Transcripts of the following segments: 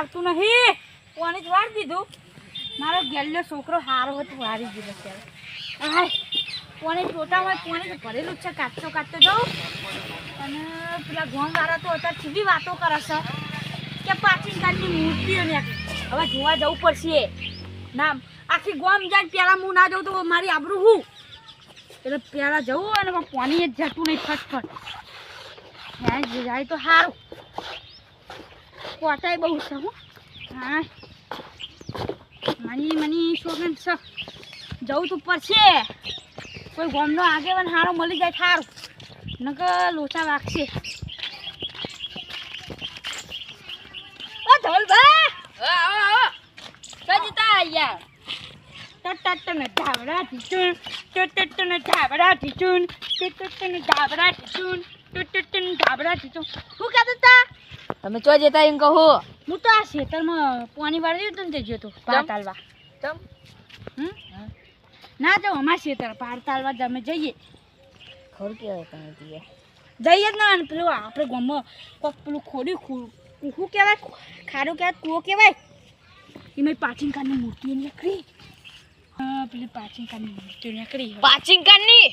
આવતું નહીં. કોને જ વાર દીધું? મારો ગેલ્લો છોકરો હારો હતો વારી ગયો ત્યારે કોને ટોટામાં કોને જ ભરેલું છે, કાચો કાચો જાઉં અને પેલા ગોમ વાળા તો અત્યારે સીધી વાતો કરે છે કે પ્રાચીન કાળની મૂર્તિઓ ને હવે જોવા જવું પડશે. ના આખી ગોમ જાય પહેલાં હું ના જાઉં તો મારી આબરું હું? એટલે પેલા જવું અને પાણી જ જતું નહીં, ફટફટ. જાય તો સારું. કોટાય બહુ છે હો. હા. મની મની શોખન છે જવું તો પડશે કોઈ ગોમનો આગેવાન સારો મળી જાય સારું નકર લોચા વાગશે. ઓ ધવલભા ટટટને ધાબડા ઢીચુન ટટટને ધાબડા ઢીચુન ટટટને ધાબડા ઢીચુન ટટટને ધાબડા ઢીચુન શું કહેતો તા તમે ચો જતા એમ કહો. હું તો આ ખેતરમાં પાણી વાળી દઉં ને તે જોતો પાર તાલવા. ના તો અમારા ખેતર પાર તાલવા તમે જઈએ. ખોર કેવાય તમે જઈએ જઈએ જ ના પેલું આપણે ગામમાં કોક પેલું ખોડી શું કહેવાય ખાડું કહેવાય કૂવો કહેવાય. એમાં પ્રાચીન કાળની મૂર્તિઓ નીકળી. હા પેલી પ્રાચીન કાળની મૂર્તિઓ નીકળી. પાચિંગ કાની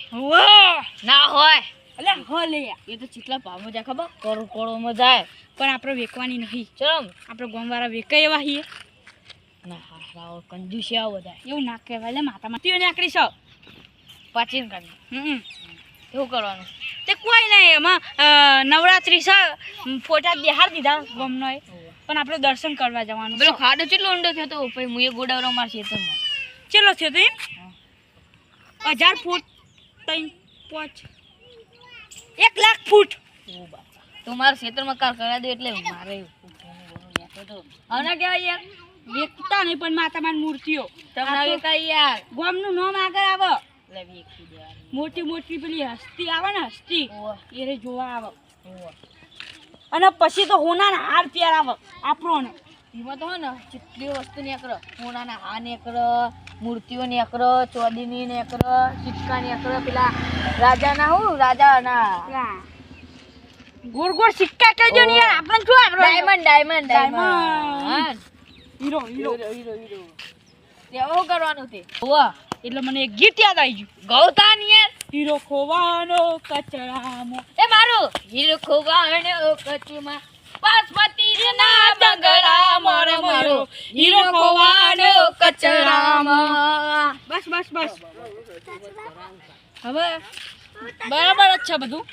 ના હોય. અલે હો લે. એ તો ચીટલા ભાવ જાય ખબર? કરોડ મજા જાય. પણ આપણે વેકવાની નહીં. ચમ આપણે ગામવાળા વેકાય એવા છીએ. ના હા કંજુસી આવો બધા. એવું ના કહેવાય. લે માતા માતી નીકળી છો. પાચીન કરી હમ એવું કરવાનું. તે કોઈ નહીં એમાં નવરાત્રી છે. ફોટા બિહાર દીધા ગમનો પણ આપણે દર્શન કરવા જવાનું પેલો ખાડો કેટલો ઊંડો થયો તો? પછી એ ગોડાવરો મારા ખેતરમાં. ચેલો થયો તો એમ? હજાર ફૂટ ત્રણ પાંચ. એક લાખ ફૂટ. તો મારા ખેતરમાં કાર કરા દે એટલે મારે હમણાં કેવાય યાર. વેકતા નહીં પણ માતામાની મૂર્તિઓ. તમને હવે કઈ યાર. ગોમનું નામ આગળ આવે. મોટી મોટી પેલી હસ્તી આવે ને હસ્તી એ જોવા આવે. અને પછી તો હોનાના હાર પહેરાવો આપણો ને એમાં તો હે ને કેટલી વસ્તુ નેકર સોનાના હા નેકર મૂર્તિઓ નેકર ચોદીની નેકર સિક્કા નેકર પેલા રાજાના હું? રાજાના. ના. ગોળ ગોળ સિક્કા કહેજો ને યાર. આપણે શું આપણો ડાયમંડ ડાયમંડ ડાયમંડ. હીરો હીરો. હીરો હીરો તે એવું કરવાનું તે? એટલે મને એક ગીત યાદ આવી ગયું. ગૌતાન યાર. હીરો ખોવાનો કચરામાં. એ મારું? હીરો ખોવાનો કચમાં પાસપતિ ના મોર મારો. હીરો ખોવાનો કચરામાં. બસ બસ બસ. હવે બરાબર જ છે બધું.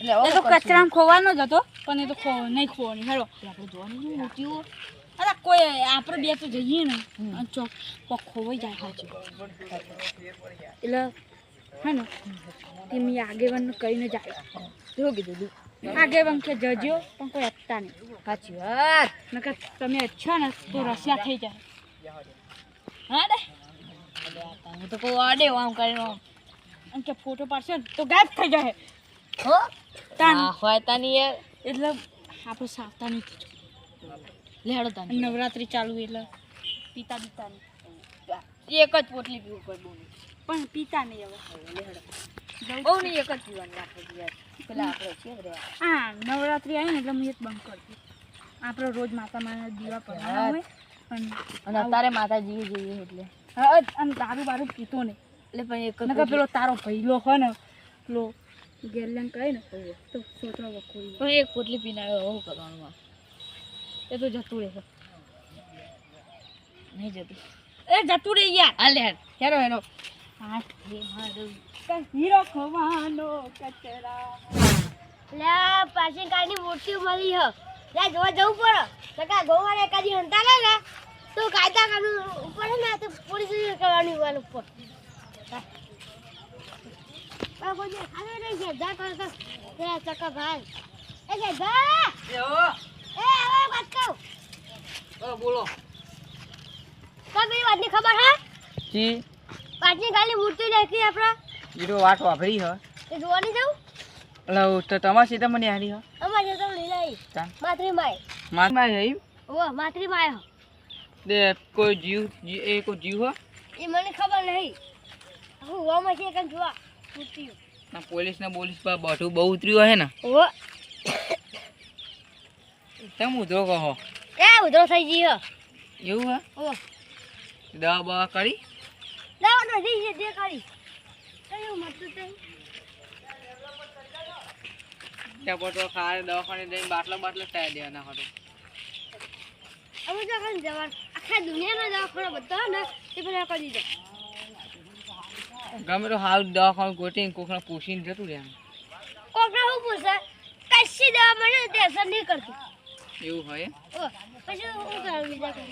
એટલે એ તો કચરામાં ખોવાનો જ હતો પણ એ તો ખો નહીં ખોવાની. હેલો આપણે જોવાની મૂર્તિઓ અરે કોઈ આપણે બે તો જઈએ ને ચોક કોક ખોવાઈ જાય સાચું એટલે હે ને એમની આગેવાનને કહીને જાય. જો કીધું આગેવાન કે જજો પણ કોઈ આપતા નહીં. સાચી વાત. નકર તમે છો ને તો રસિયા થઈ જાય. હા દે હું તો કહું આડે આમ કરીને આમ. કે ફોટો પાડશે ને તો ગાયબ થઈ જાય હો તાન હોય તાની યાર એટલે આપણે સાવધાની લેડો તાન નવરાત્રી ચાલુ એટલે પિતા પિતાની એક જ પોટલી પીવું પડે બહુ પણ પિતા નહીં હવે બહુ નહીં એક જ પીવાની આપણે પેલા આપણે છે હા નવરાત્રી આવી ને એટલે હું એક બંધ કરતી આપણે રોજ માતા માના દીવા પડાવવા હોય અને અત્યારે માતાજી જોઈએ એટલે હા અને દારૂ બારું પીતો ને એટલે ભાઈ એક પેલો તારો ભૈલો હોય ને પેલો ગેરલેન કહે ને તો છોકરા વખોઈ પણ એક પોટલી પીને આવ્યો એવું કરવાનું. એ તો જતું રહે. નહીં જતું. એ જતું રહે યાર. હા લે ક્યારો હેરો. હેરો હા હે ખવાનો કચરા. લે પાછી કાળની મૂર્તિ મળી હ. લે જોવા જવું પડે. નકા ગોવાળે એકાદી હંતા લે ને? તો કાયદા કાનૂન ઉપર હે ને તો પોલીસ કરવાની વાલ ઉપર. જા જા બોલો. તો પેલી વાતની ખબર હે? જી. પાછી ખાલી મૂર્તિ દેખી આપણે. હીરો વાટ વાપરી હ. એ જોવાની જવું એટલે તો તમાર સીધા મને હારી હ. અમારે તો લઈ લઈ માતરી માય. મારમાં જઈ ઓ માતરી માય હ. કોઈ જીવ એ કોઈ જીવ હો? એ મને ખબર નહીં. હું હોમાં છે કંઈ જોવા? મૂર્તિઓ ના પોલીસ ને પોલીસ પર બઠું બહુ ઉતર્યું હે ને? ઓ તમે ઉધરો કહો એ ઉધરો થઈ ગયો. એવું હે? ઓ દવા બવા કરી? દવા જઈ છે જે કરી. કયું મતલબ તે ત્યાં તો ખારે દવાખાને જઈને બાટલા બાટલા ચાય દેવાના હતો અમે તો ખાલી જવા આખા દુનિયાના દવાખાનો બધા ને એ પેલા કરી દીધો. ગમે તો હાલ દવાખાનું ગોટીને કોકને પૂછીને જતું રહ્યા કોકને શું પૂછે? કશી દવા મને તે અસર નહીં કરતી. એવું હોય પછી શું કરું બીજા કરું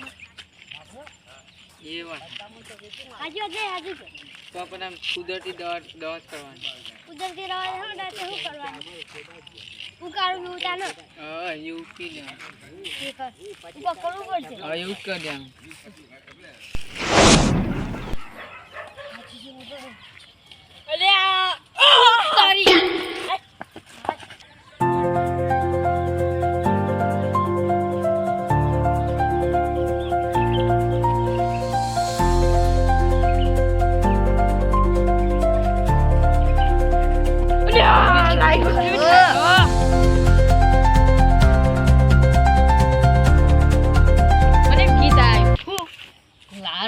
એ વાત. હાજી હાજી છે તો આપણે આમ કુદરતી દવા દવા જ કરવાની. કુદરતી દવા હું ને તો શું કરવાનું? ઉકાળું ઉતાનો હા એવું એ કર ઉપર કરવું પડશે. હવે એવું કરી દેવાનું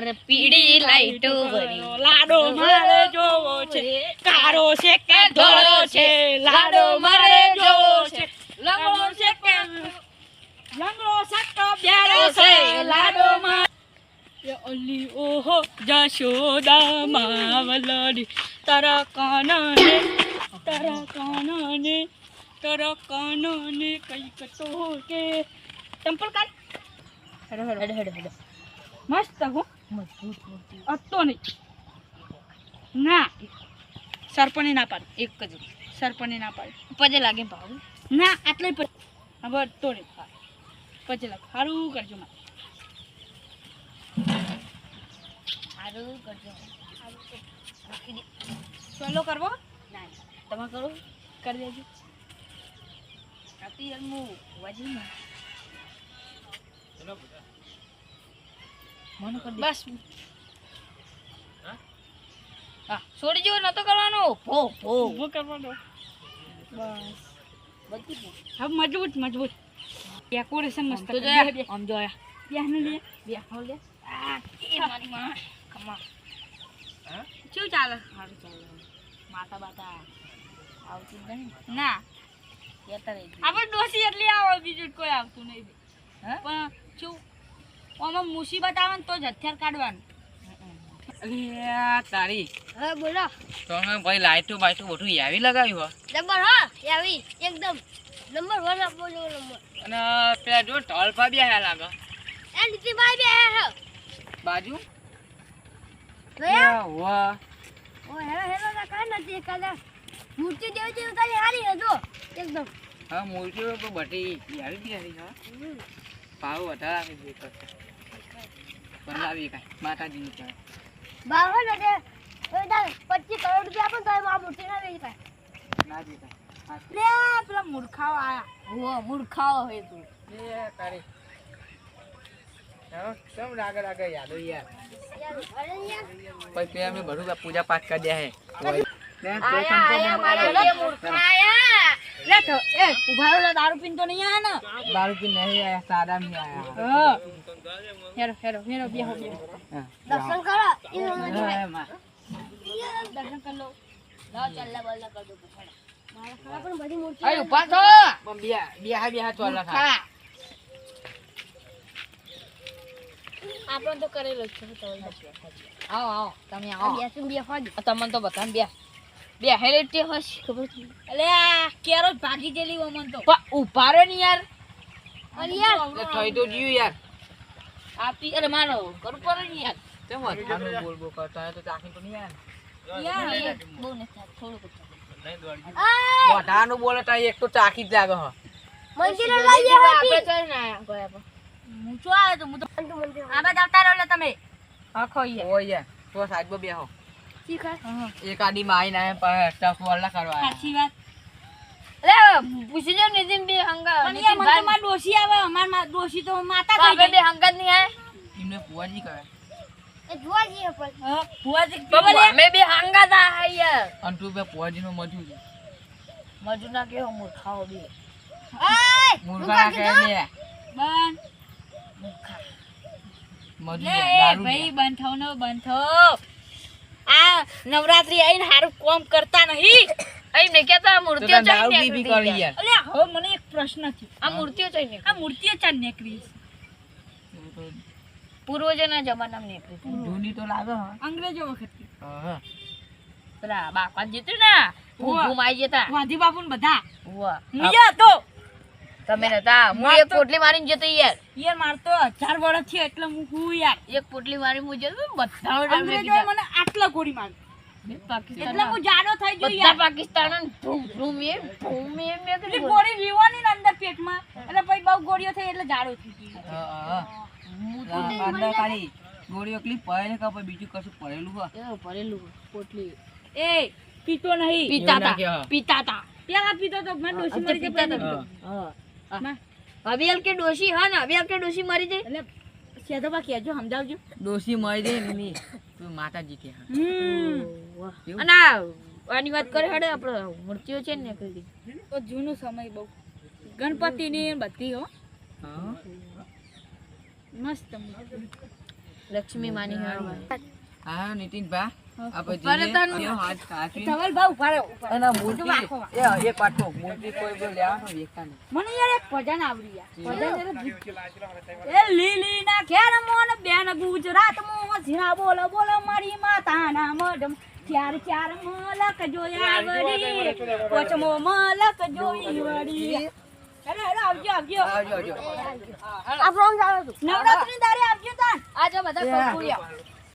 લાર પીળી લાઈટો ભરી લાડો મારે જોવો છે. કારો છે. કે ધોળો છે. લાડો મારે જોવો છે. લંગડો છે કે લંગડો સટ્ટો બ્યારો છે. લાડો મારે. અલી ઓહો જશોદા માવલડી તારા કાનને તારા કાનને તારા કાનને કંઈક તો કે ટેમ્પલ કાઢ હેડો હેડો હેડો હેડો. મસ્ત હો. મજબૂત મૂર્તિ. અતો નહીં. ના. સરપણે ના પાડ. એક જ સરપણે ના પાડે. પજે લાગે ભાવ ના આટલે પછી હવે તો નહીં. પજે પછી લાગ. સારું કરજો મારે. સારું કરજો. સોલો કરવો? ના. તમે કરો. કરી દેજો. યાર હું વાજી બસ. હા છોડી જેવો નતો કરવાનો. ભો ભો. ભો કરવાનો બસ. બધું હવે મજબૂત મજબૂત. ડેકોરેશન મસ્ત તો જોયા આમ જોયા. બેહને લે. બે હો લે. આ એ મારી માં. કમા શું ચાલે? સારું ચાલે. માતા બાતા. આવતી નહીં. ના. આપણે ડોસી એટલી આવે બીજું કોઈ આવતું નહીં. હે? પણ શું આમાં મુસીબત આવે ને તો જ હથિયાર કાઢવાનું. તારી. હા બોલો. તમે ભાઈ લાઈટો બાઈટો બધું યાવી લગાવ્યું હો? નંબર હા આવી એકદમ. નંબર વન આપો જો નંબર. અને પેલા જો ટોલપા બી આયા લાગે. એ નીતિભાઈ બે હે. બાજુ? ગયા? વાહ. ઓ હેલો હેલો ના કાઈ નથી કાલે મૂર્તિ દેવ દેવ તારી હારી હતો એકદમ. હા મૂર્તિઓ તો બધી આવી બી આવી હા. ભાવ વધારે આપી તો બનાવી કાંઈ. માતાજીની કહેવાય બાવો ને તે 25 કરોડ રૂપિયા આપો તો આ મૂર્તિ ના વેચી કાંઈ ના જી કાંઈ. લે પેલા મૂર્ખાઓ આયા. હો મૂર્ખાઓ હે તું. એ તારી. કેમ રાગે રાગે યાદો યાર? પછી અમે બધું પૂજા પાઠ કરી દે હે. દારૂ પીને તો નહીં આયા ને. દારૂ પી નહીં આયા સાદા નહીં આયા. હેરો હેરો હેરો બેહો બેહો હા. દર્શન કરો. દર્શન કરી લો ચલ્લા બલ્લા કરજો મારા પણ બધી મૂર્તિ અરે ઊભા થો પણ બે- બેહા બેહા ચોલા ખા. હા તો કરેલો જ છે તો આવો આવો તમે આવો બેસું બે હોજ તમને તો બતાવ બે બે હેરેટી હશ ખબર અલે આ કેરો જ ભાગી ગયેલી ઓમન તો પણ ઊભા રહો ને યાર અરે યાર થઈ તો ગયું યાર આપી અરે મારો કરું ને યાર. કેમ વધારનું બોલ બોલ કરતા હોય તો ચાખી તો નહીં આવે યાર બહુ થોડુંક જ આ બોલે તો એક તો ચાખી જ લાગે હો. મંદિર આપણે ચાલ ને ગયા પર. હું તો હું તો આ બાજુ આવતા રહો લે તમે. આખો યાર ઓ યાર તો સાઈડમાં બેહો. શીખા એક આડી માં આવીને આયા પણ ટફ વાળા કરવા સાચી વાત. અરે પૂછી જો નિતિન બે હંગા પણ યાર મને મારી આવે અમાર મા- દોશી તો માતા કહી દે બે હંગા નહીં આયા? એમને ફુવાજી કહે. એ જઈએ પણ. હા પુવાજી બબલે અમે બે હંગા તા આયા અન તું બે ફુવાજીનો મજૂર. છે. મજુ ના કેવો મૂર્ખાઓ બે. આ મૂર્ખા લે બંધ. મજૂર મજુ દારૂ ભાઈ બંધ ને બંધ થો. આ નવરાત્રી આઈને હારું કોમ કરતા નહીં. અહીં ને કેતા તો મૂર્તિઓ ચાઈ નીકળી કરી યાર અલ્યા હવે મને એક પ્રશ્ન છે આ મૂર્તિઓ ચાઈ નીકળી. આ મૂર્તિઓ ચાઈ નીકળી છે? પૂર્વજોના જમાનામાં નીકળી હતી. જૂની તો લાગે હા. અંગ્રેજો વખત હા. પેલા બાપા જીતું ને? ઘૂમ આવી જતા. વાધી બાપુ ને બધા. વાહ મુયા તો તમે નતા હું એક પોટલી મારીને જતો યાર. યાર મારતો ચાર હજાર વર્ષથી એટલે હું હું યાર. એક પોટલી મારી હું જતો બધા અંગ્રેજો મને આટલા ગોળી મારી પાકિસ્તાન હું જાડો થઈ ગયો યાર. પાકિસ્તાન ધૂમ ધૂમ એ ધૂમ એ મેં એટલે ગોળી વીવાની ને અંદર પેટમાં એટલે પછી બહુ ગોળીઓ થઈ એટલે જાડો થઈ ગયો હા, હા. અંદર ખાલી. ગોળીઓ ક્લિપ પડે કે બીજું કશું પડેલું હોય. એ ભરેલું પોટલી. એ પીતો નહીં. પીતા એવું તા પીતા તા પેલા પીતો તો મને ડોશી મરી ગઈ પીતા. હા. માં. કે ડોશી હા ને કે ડોશી મરી જાય. એટલે સમજાવજો. ડોશી મરી તો માતાજી કે હા. અને આની વાત કરે હડે આપણે મૂર્તિઓ છે ને કઈ તો જૂનો સમય બહુ. ગણપતિની ની બધી હો. મસ્ત લક્ષ્મી માની હા. હા નીતિન ભા ગુજરાત બોલો બોલો મારી માતાના મઢમ. ચાર ચાર મલક જોયા વળી પોચમો મલક જોઈ વળી નવરાત્રી દારે આવજો તાન. આ જો બધા